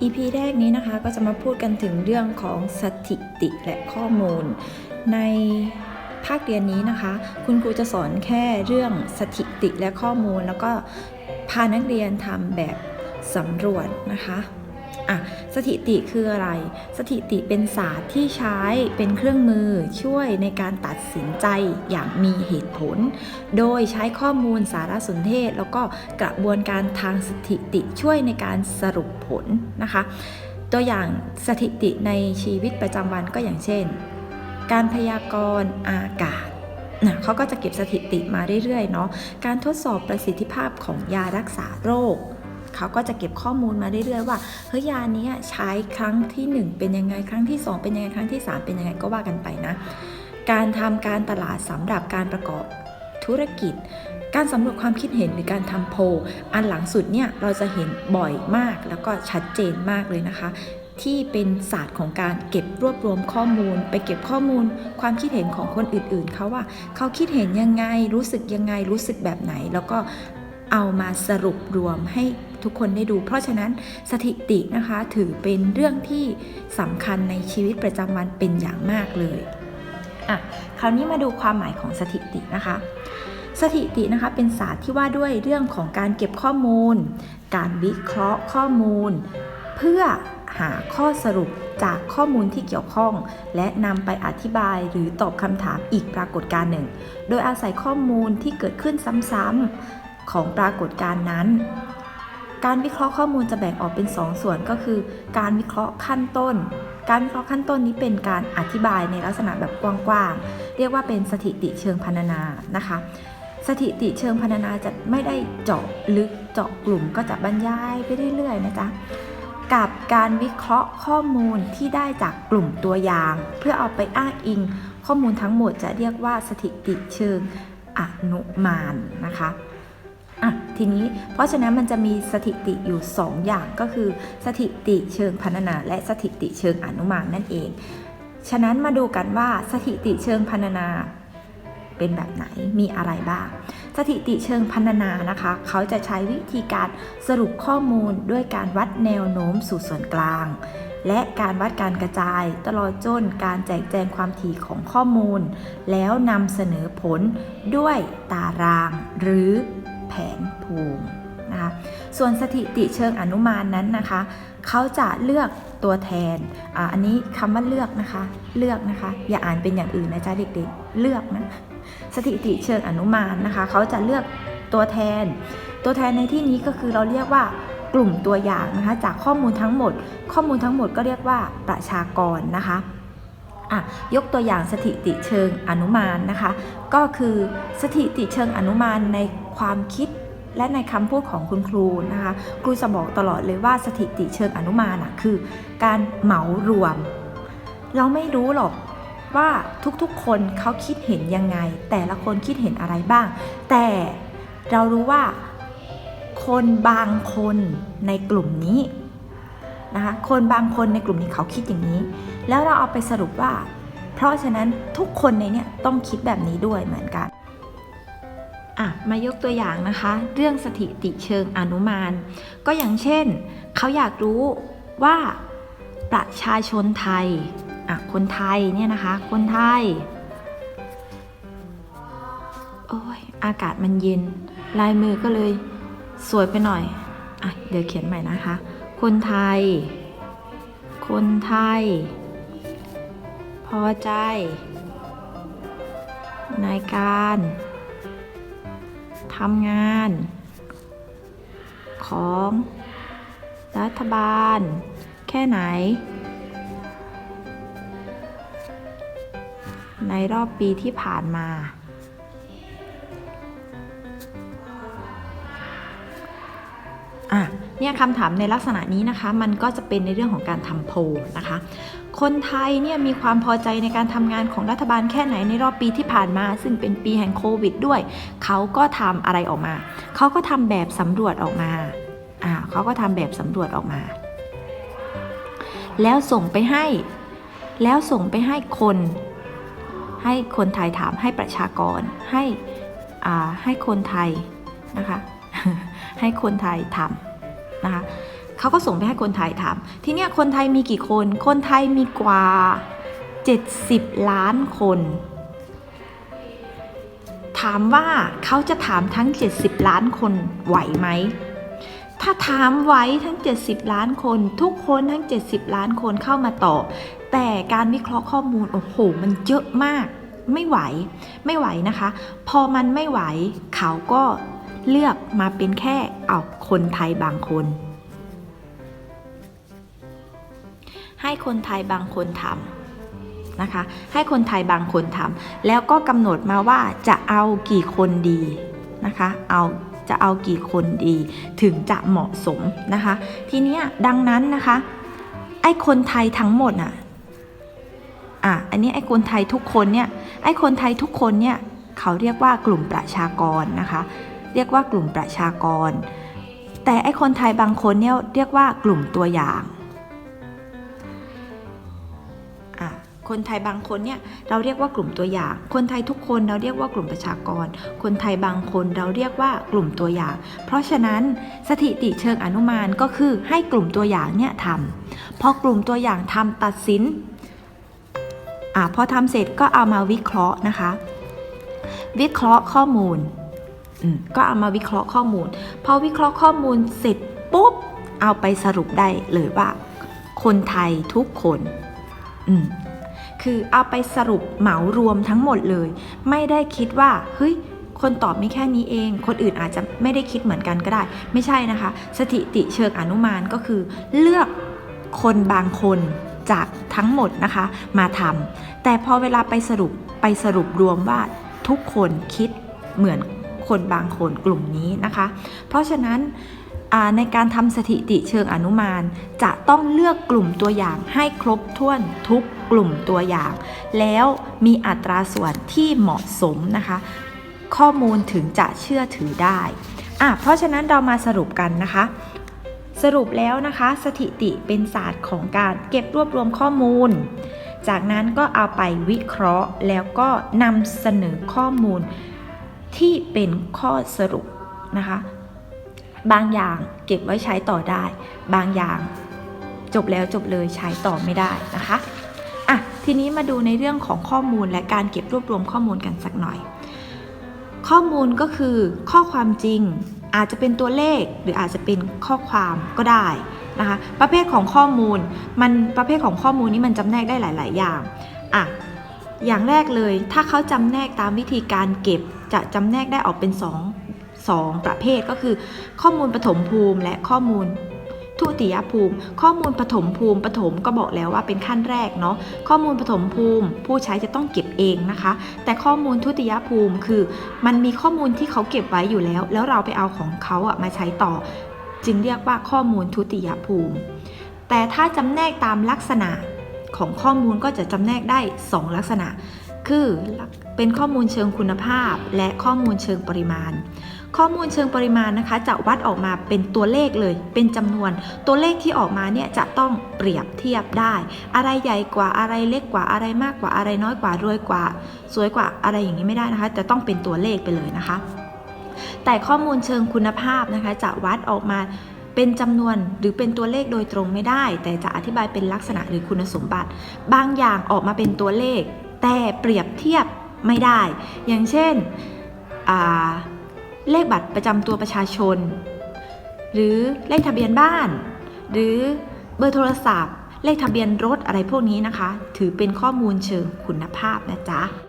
EP แรกนี้นะคะก็จะมาพูดกันถึงเรื่องของสถิติและข้อมูล ในภาคเรียนนี้นะคะ คุณครูจะสอนแค่เรื่องสถิติและข้อมูล แล้วก็พานักเรียนทำแบบสำรวจนะคะ อะสถิติคืออะไร สถิติเป็นศาสตร์ที่ใช้เป็นเครื่องมือช่วยในการตัดสินใจอย่างมีเหตุผล โดยใช้ข้อมูลสารสนเทศ แล้วก็กระบวนการทางสถิติช่วยในการสรุปผลนะคะ ตัวอย่างสถิติในชีวิตประจำวันก็อย่างเช่น การพยากรณ์อากาศนะเขาก็จะเก็บสถิติมาเรื่อยๆเนาะ การทดสอบประสิทธิภาพของยารักษาโรค เขาก็จะเก็บข้อมูลมาเรื่อยๆว่าเฮ้ยยานี้ใช้ครั้งที่ 1 เป็นยังไงครั้งที่ 2 เป็นยังไงครั้งที่ 3 เป็นยังไงก็ว่ากันไปนะ การทำการตลาดสำหรับการประกอบธุรกิจ การสำรวจความคิดเห็นหรือการทำโพลอันหลังสุดเนี่ยเราจะเห็นบ่อยมากแล้วก็ชัดเจนมากเลยนะคะที่เป็นศาสตร์ของการเก็บรวบรวมข้อมูล ไปเก็บข้อมูล ความคิดเห็นของคนอื่นๆ เขาว่าเขาคิดเห็นยังไงรู้สึกยังไงรู้สึกแบบไหน แล้วก็เอามาสรุปรวมให้ ทุกคนได้ดู เพราะฉะนั้นสถิตินะคะถือเป็นเรื่องที่สำคัญในชีวิตประจำวันเป็นอย่างมากเลยอะคราวนี้มาดูความหมายของสถิตินะคะ สถิตินะคะเป็นศาสตร์ที่ว่าด้วยเรื่องของการเก็บข้อมูล การวิเคราะห์ข้อมูล เพื่อหาข้อสรุปจากข้อมูลที่เกี่ยวข้อง และนำไปอธิบายหรือตอบคำถามอีกปรากฏการณ์หนึ่ง โดยอาศัยข้อมูลที่เกิดขึ้นซ้ำๆของปรากฏการณ์นั้น การวิเคราะห์ข้อมูลจะแบ่งออกเป็น 2 ส่วนก็คือ การวิเคราะห์ขั้นต้น การวิเคราะห์ขั้นต้นนี้เป็นการอธิบายในลักษณะแบบกว้างๆ เรียกว่าเป็นสถิติเชิงพรรณนานะคะ สถิติเชิงพรรณนาจะไม่ได้เจาะลึกเจาะกลุ่มก็จะบรรยายไปเรื่อยๆนะจ๊ะกับการวิเคราะห์ข้อมูลที่ได้จากกลุ่มตัวอย่าง เพื่อเอาไปอ้างอิง ข้อมูลทั้งหมดจะเรียกว่าสถิติเชิงอนุมานนะคะอะ ทีนี้เพราะฉะนั้นมันจะมีสถิติอยู่ 2 อย่างก็คือสถิติเชิงพรรณนา และสถิติเชิงอนุมานนั่นเอง ฉะนั้นมาดูกันว่าสถิติเชิงพรรณนาเป็นแบบไหนมีอะไรบ้าง สถิติเชิงพรรณนานะคะ เขาจะใช้วิธีการสรุปข้อมูลด้วยการวัดแนวโน้มสู่ส่วนกลาง และการวัดการกระจาย ตลอดจนการแจกแจงความถี่ของข้อมูล แล้วนำเสนอผลด้วยตารางหรือ แผนภูมินะคะส่วนสถิติเชิงอนุมานนั้นนะคะเขาจะเลือกตัวแทนออันนี้คำว่าเลือกนะคะ เลือกนะคะ อย่าอ่านเป็นอย่างอื่นนะจ๊ะเด็กๆ เลือกนะสถิติเชิงอนุมานนะคะเขาจะเลือกตัวแทน ตัวแทนในที่นี้ก็คือเราเรียกว่ากลุ่มตัวอย่างนะคะ จากข้อมูลทั้งหมด ข้อมูลทั้งหมดก็เรียกว่าประชากรนะคะ อะยกตัวอย่างสถิติเชิงอนุมานนะคะ ก็คือสถิติเชิงอนุมานในความคิดและในคำพูดของคุณครูนะคะ ครูจะบอกตลอดเลยว่าสถิติเชิงอนุมานอะคือ การเหมารวม เราไม่รู้หรอกว่าทุกๆ คนเขาคิดเห็นยังไง แต่ละคนคิดเห็นอะไรบ้าง แต่เรารู้ว่าคนบางคนในกลุ่มนี้ นะคะคนบางคนในกลุ่มนี้เขาคิดอย่างนี้ แล้วเราเอาไปสรุปว่า เพราะฉะนั้นทุกคนในเนี้ยต้องคิดแบบนี้ด้วยเหมือนกันอะมายกตัวอย่างนะคะ เรื่องสถิติเชิงอนุมาน ก็อย่างเช่น เขาอยากรู้ว่าประชาชนไทยอะคนไทยเนี่ยนะคะ คนไทยโอ้ยอากาศมันเย็น ลายมือก็เลยสวยไปหน่อยอะเดี๋ยวเขียนใหม่นะคะ คนไทย คนไทย พอใจ ในการทำงาน ของรัฐบาล แค่ไหน ในรอบปีที่ผ่านมา เนี่ยคำถามในลักษณะนี้นะคะ มันก็จะเป็นในเรื่องของการทำโพลนะคะ คนไทยเนี่ยมีความพอใจในการทำงานของรัฐบาลแค่ไหนในรอบปีที่ผ่านมา ซึ่งเป็นปีแห่งโควิดด้วย เขาก็ทำอะไรออกมา เขาก็ทำแบบสำรวจออกมาอ่าเขาก็ทำแบบสำรวจออกมา แล้วส่งไปให้ แล้วส่งไปให้คน ให้คนไทยถามให้ประชากร ให้อ่าให้คนไทยนะคะ ให้คนไทยทำ นะคะเขาก็ส่งไปให้คนไทยทำทีเนี้ยคนไทยมีกี่คน คนไทยมีกว่า 70 ล้านคน ถามว่าเขาจะถามทั้ง 70 ล้านคนไหวไหม ถ้าถามไหวทั้ง 70 ล้านคน ทุกคนทั้ง 70 ล้านคนเข้ามาตอบแต่การวิเคราะห์ข้อมูลโอ้โหมันเยอะมาก ไม่ไหว ไม่ไหวนะคะ พอมันไม่ไหวเขาก็ เลือกมาเป็นแค่เอาคนไทยบางคน ให้คนไทยบางคนทำนะคะ ให้คนไทยบางคนทำแล้วก็กำหนดมาว่าจะเอากี่คนดีนะคะ เอาจะเอากี่คนดีถึงจะเหมาะสมนะคะ ทีเนี้ยดังนั้นนะคะ ไอ้คนไทยทั้งหมดอะอะอันนี้ไอ้คนไทยทุกคนเนี่ยไอ้คนไทยทุกคนเนี่ยเขาเรียกว่ากลุ่มประชากรนะคะ เรียกว่ากลุ่มประชากร แต่ไอคนไทยบางคนเนี่ยเรียกว่ากลุ่มตัวอย่างคนไทยบางคนเนี่ยเราเรียกว่ากลุ่มตัวอย่าง คนไทยทุกคนเราเรียกว่ากลุ่มประชากร คนไทยบางคนเราเรียกว่ากลุ่มตัวอย่าง เพราะฉะนั้นสถิติเชิงอนุมานก็คือให้กลุ่มตัวอย่างเนี่ยทำพอกลุ่มตัวอย่างทำตัดสินอะพอทำเสร็จก็เอามาวิเคราะห์นะคะ วิเคราะห์ข้อมูล ก็เอามาวิเคราะห์ข้อมูล พอวิเคราะห์ข้อมูลเสร็จปุ๊บ เอาไปสรุปได้เลยว่า คนไทยทุกคนอืคือเอาไปสรุปเหมารวมทั้งหมดเลย ไม่ได้คิดว่าเฮ้ยคนตอบไม่แค่นี้เอง คนอื่นอาจจะไม่ได้คิดเหมือนกันก็ได้ ไม่ใช่นะคะ สถิติเชิงอนุมานก็คือ เลือกคนบางคนจากทั้งหมดนะคะ มาทำแต่พอเวลาไปสรุปไปสรุปรวมว่าทุกคนคิดเหมือน คนบางคนกลุ่มนี้นะคะ เพราะฉะนั้นในการทำสถิติเชิงอนุมาน จะต้องเลือกกลุ่มตัวอย่างให้ครบถ้วนทุกกลุ่มตัวอย่าง แล้วมีอัตราส่วนที่เหมาะสมนะคะ ข้อมูลถึงจะเชื่อถือได้อะเพราะฉะนั้นเรามาสรุปกันนะคะ สรุปแล้วนะคะ สถิติเป็นศาสตร์ของการเก็บรวบรวมข้อมูล จากนั้นก็เอาไปวิเคราะห์แล้วก็นำเสนอข้อมูล ที่เป็นข้อสรุปนะคะ บางอย่างเก็บไว้ใช้ต่อได้ บางอย่างจบแล้วจบเลยใช้ต่อไม่ได้นะคะอะทีนี้มาดูในเรื่องของข้อมูลและการเก็บรวบรวมข้อมูลกันสักหน่อย ข้อมูลก็คือข้อความจริงอาจจะเป็นตัวเลขหรืออาจจะเป็นข้อความก็ได้นะคะ ประเภทของข้อมูลมันประเภทของข้อมูลนี้มันจำแนกได้หลาย ๆ อย่างอะอย่างแรกเลยถ้าเขาจำแนกตามวิธีการเก็บ จะจำแนกได้ออกเป็น 2 2 ประเภทก็คือ ข้อมูลปฐมภูมิและข้อมูลทุติยภูมิ ข้อมูลปฐมภูมิปฐมก็บอกแล้วว่าเป็นขั้นแรกเนาะข้อมูลปฐมภูมิ ผู้ใช้จะต้องเก็บเองนะคะ แต่ข้อมูลทุติยภูมิคือ มันมีข้อมูลที่เขาเก็บไว้อยู่แล้ว แล้วเราไปเอาของเขาอะมาใช้ต่อ จึงเรียกว่าข้อมูลทุติยภูมิ แต่ถ้าจำแนกตามลักษณะของข้อมูลก็จะจำแนกได้ 2 ลักษณะ คือเป็นข้อมูลเชิงคุณภาพ และข้อมูลเชิงปริมาณ ข้อมูลเชิงปริมาณนะคะ จะวัดออกมาเป็นตัวเลขเลย เป็นจำนวน ตัวเลขที่ออกมาเนี่ยจะต้องเปรียบเทียบได้ อะไรใหญ่กว่าอะไรเล็กกว่าอะไรมากกว่าอะไรน้อยกว่ารวยกว่า สวยกว่าอะไรอย่างนี้ไม่ได้นะคะ จะต้องเป็นตัวเลขไปเลยนะคะ แต่ข้อมูลเชิงคุณภาพนะคะ จะวัดออกมาเป็นจำนวนหรือเป็นตัวเลขโดยตรงไม่ได้ แต่จะอธิบายเป็นลักษณะหรือคุณสมบัติ บางอย่างออกมาเป็นตัวเลข แต่เปรียบเทียบไม่ได้ อย่างเช่นเลขบัตรประจำตัวประชาชน หรือเลขทะเบียนบ้าน หรือเบอร์โทรศัพท์ เลขทะเบียนรถอะไรพวกนี้นะคะ ถือเป็นข้อมูลเชิงคุณภาพนะจ๊ะ